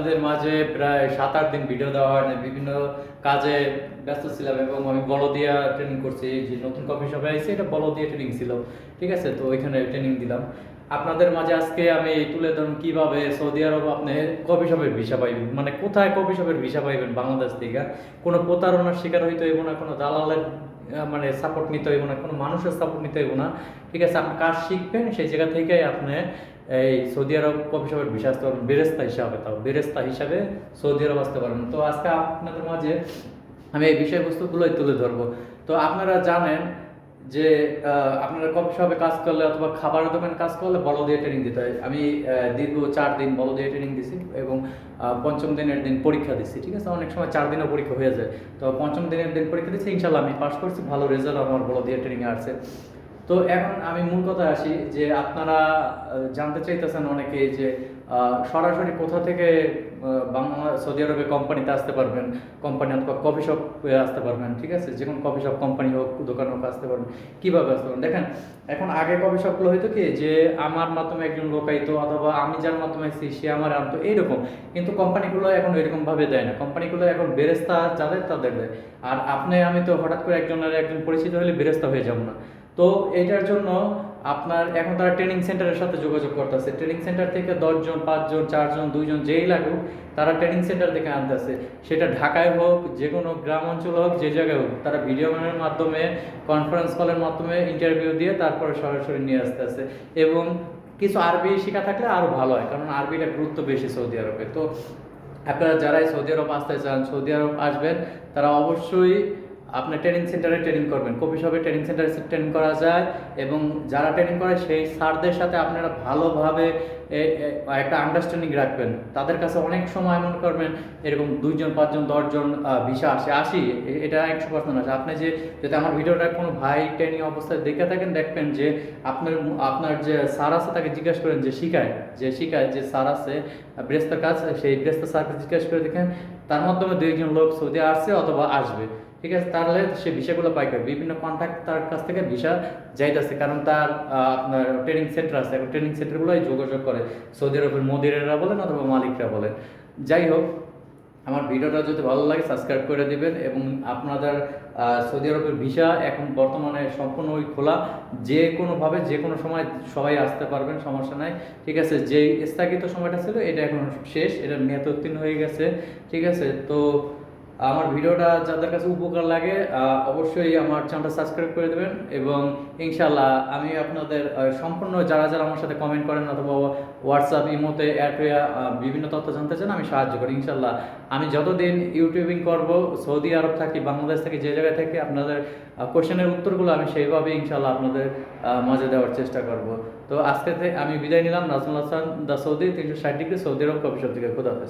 আপনাদের মাঝে প্রায় সাত আট দিন ভিডিও দেওয়া হয় বিভিন্ন কাজে ব্যস্ত ছিলাম এবং আমি বলদিয়া ট্রেনিং করছি যে নতুন কফি শপে আইছি, এটা বলদিয়া ট্রেনিং ছিল, ঠিক আছে? তো ওইখানে ট্রেনিং দিলাম। আপনাদের মাঝে আজকে আমি তুলে ধরুন কীভাবে সৌদি আরব আপনি কফি শপের ভিসা পাইবেন মানে কোথায় কফি শপের ভিসা পাইবেন বাংলাদেশ থেকে? কোনো প্রতারণার শিকার হইতে হইব না, কোনো দালালের মানে সাপোর্ট নিতে হইব না, কোনো মানুষের সাপোর্ট নিতে হইব না, ঠিক আছে? আপনি কাজ শিখবেন? সেই জায়গা থেকে আপনি এই সৌদি আরব কফি শপের আসতে পারবেন বেরেস্তা হিসাবে তাও, বেরেস্তা হিসাবে সৌদি আরব আসতে পারবেন তো আজকে আপনাদের মাঝে আমি এই বিষয়বস্তুগুলোই তুলে ধরবো। তো আপনারা জানেন যে আপনারা কফি শপে কাজ করলে অথবা খাবারের দোকানে কাজ করলে বড় দিয়ে ট্রেনিং দিতে হয়। আমি দীর্ঘ চার দিন বড় দিয়ে ট্রেনিং দিছি এবং পঞ্চম দিনের দিন পরীক্ষা দিচ্ছি ঠিক আছে? অনেক সময় চার দিনও পরীক্ষা হয়ে যায়। তো পঞ্চম দিনের দিন পরীক্ষা দিচ্ছি ইনশাল্লাহ আমি পাস করছি, ভালো রেজাল্ট আমার বড় দিয়ে ট্রেনিংয়ে আসছে। তো এখন আমি মূল কথায় আসি যে আপনারা জানতে চাইতেছেন অনেকে যে সরাসরি কোথা থেকে বাংলা, সৌদি আরবে কোম্পানিতে আসতে পারবেন, কোম্পানি অথবা কফি শপে আসতে পারবেন, ঠিক আছে? যে কোনো কফি শপ, কোম্পানি হোক দোকান হোক আসতে পারবেন, কীভাবে আসতে পারবেন? দেখেন, এখন আগে কফি শপগুলো হয়তো কি, যে আমার মাধ্যমে একজন লোক আইতো অথবা আমি যার মাধ্যমে আসছি সে আমার আনতো, এইরকম। কিন্তু কোম্পানিগুলো এখন এরকম ভাবে দেয় না। কোম্পানিগুলো এখন বেরেস্তা যাদের, তাদের দেয়। আর আপনি, আমি তো হঠাৎ করে একজনের একজন পরিচিত হলে বেরেস্তা হয়ে যাব না। তো এটার জন্য আপনার এখন তারা ট্রেনিং সেন্টারের সাথে যোগাযোগ করতেছে। ট্রেনিং সেন্টার থেকে দশজন, পাঁচজন, চারজন, দুইজন যেই লাগুক, তারা ট্রেনিং সেন্টার থেকে আনতেছে। সেটা ঢাকায় হোক, যে কোনো গ্রাম অঞ্চল হোক, যে জায়গায় হোক, তারা ভিডিও ম্যানের মাধ্যমে কনফারেন্স কলের মাধ্যমে ইন্টারভিউ দিয়ে তারপরে সরাসরি নিয়ে আসতে আসে এবং কিছু আরবি শেখা থাকলে আরও ভালো হয়, কারণ আরবিটা গুরুত্ব বেশি সৌদি আরবে। তো আপনারা যারাই সৌদি আরব আসতে চান, সৌদি আরব আসবেন, তারা অবশ্যই আপনি ট্রেনিং সেন্টারে ট্রেনিং করবেন। কফি শপে ট্রেনিং সেন্টারে ট্রেনিং করা যায় এবং যারা ট্রেনিং করে সেই স্যারদের সাথে আপনারা ভালোভাবে একটা আন্ডারস্ট্যান্ডিং রাখবেন। তাদের কাছে অনেক সময় মনে করবেন, এরকম দুইজন, পাঁচজন, দশজন ভিসা আসে। আসি এটা একশো পার্সেন্ট আসে। আপনি যে, যদি আমার ভিডিওটা কোনো ভাই ট্রেনিং অবস্থায় দেখে থাকেন, দেখবেন যে আপনার আপনার যে স্যার আছে, তাকে জিজ্ঞাসা করেন যে শিখায় যে শিখায় যে স্যার আছে ব্রেস্তার কাজ, সেই ব্রেস্তার স্যারকে জিজ্ঞাসা করে দেখেন, তার মাধ্যমে দুই একজন লোক সৌদি আসছে অথবা আসবে। ঠিক আছে, তাহলে সে ভিসাগুলো পাই করে। বিভিন্ন কন্ট্যাক্ট তার কাছ থেকে ভিসা যাইতেছে, কারণ তার আপনার ট্রেনিং সেন্টার আছে, এখন ট্রেনিং সেন্টারগুলোই যোগাযোগ করে। সৌদি আরবের মোদিরেরা বলেন অথবা মালিকরা বলেন। যাই হোক, আমার ভিডিওটা যদি ভালো লাগে সাবস্ক্রাইব করে দিবেন এবং আপনাদের সৌদি আরবের ভিসা এখন বর্তমানে সম্পূর্ণই খোলা। যে কোনোভাবে, যে কোনো সময় সবাই আসতে পারবেন, সমস্যা নাই। ঠিক আছে, যেই স্থগিত সময়টা ছিল, এটা এখন শেষ, এটা মেয়াদ উত্তীর্ণ হয়ে গেছে। ঠিক আছে, তো আমার ভিডিওটা যাদের কাছে উপকার লাগে অবশ্যই আমার চ্যানেলটা সাবস্ক্রাইব করে দেবেন এবং ইনশাল্লাহ আমি আপনাদের সম্পূর্ণ যারা যারা আমার সাথে কমেন্ট করেন অথবা হোয়াটসঅ্যাপ ইমোতে অ্যাড হয়ে বিভিন্ন তথ্য জানতে চান, আমি সাহায্য করি ইনশাল্লাহ আমি যতদিন ইউটিউবিং করব সৌদি আরব থাকি বাংলাদেশ থেকে, যে জায়গায় থেকে, আপনাদের কোশ্চেনের উত্তরগুলো আমি সেইভাবে ইনশাল্লাহ আপনাদের মাঝে দেওয়ার চেষ্টা করব। তো আজকে আমি বিদায় নিলাম, নাজমুল হাসান দা সৌদি তিনশো ষাট ডিগ্রি সৌদি আরব শপ থেকে। খুদাফেজ